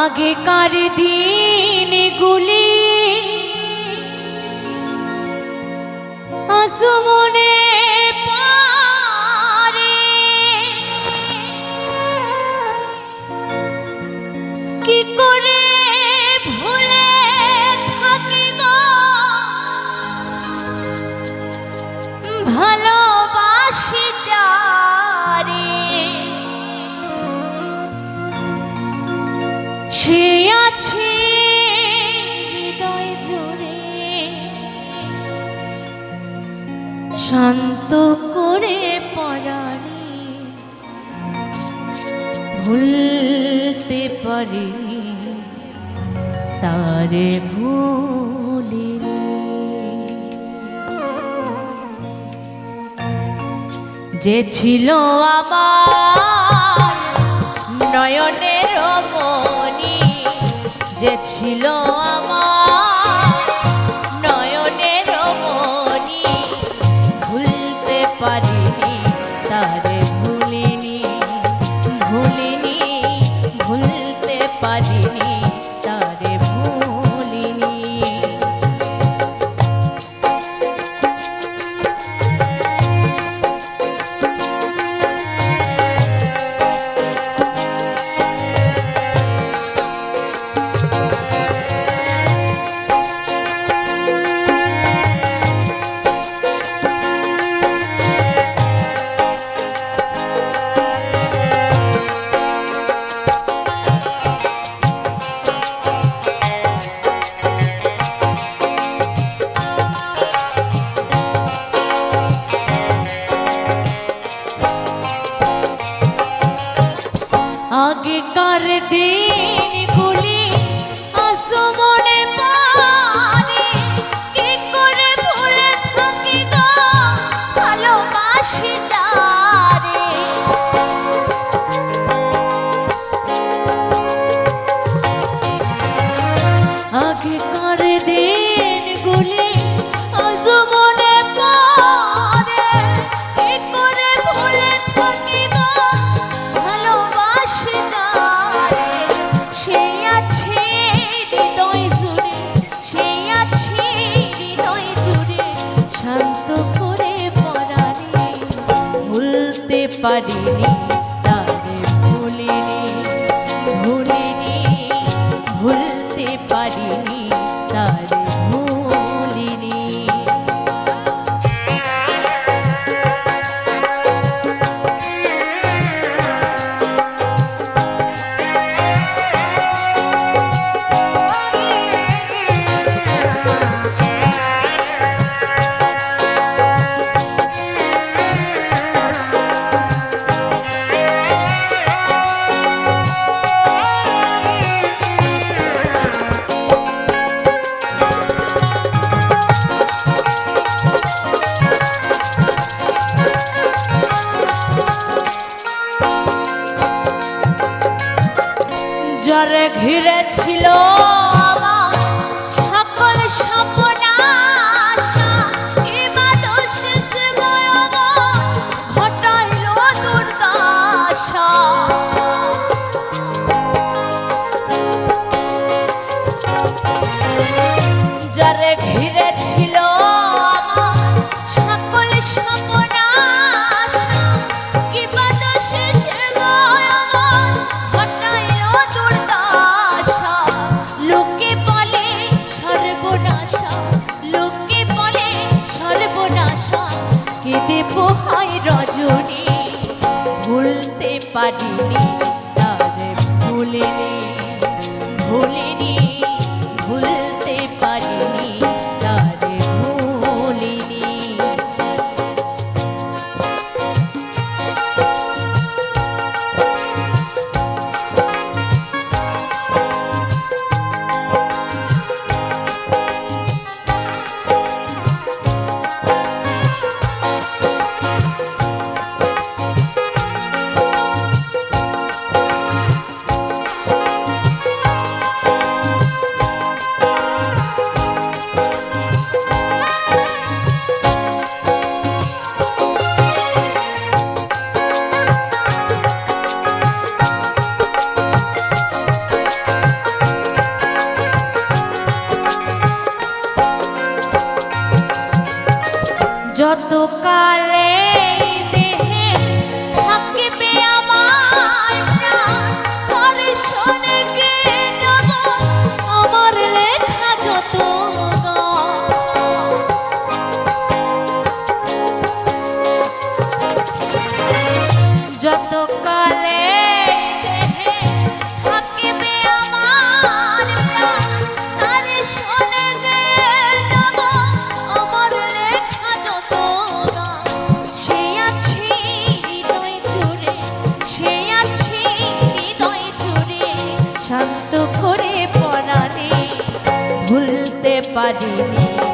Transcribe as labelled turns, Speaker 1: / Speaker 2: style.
Speaker 1: আগেকার দিনগুলি আসুমনে পারে শান্ত করে পড়ানি। ভুলতে পারি তারে ভুলিনি। যে ছিল আমার নয়নের মনি যে ছিল আমার আগেকার দিনগুলি আসো মনে পড়ে, কি করে ভুলে জুড়ে সে আছে হৃদয় জুড়ে, শান্ত করে পড়ানি ভুলতে পারিনি। যত কালে পারিনি।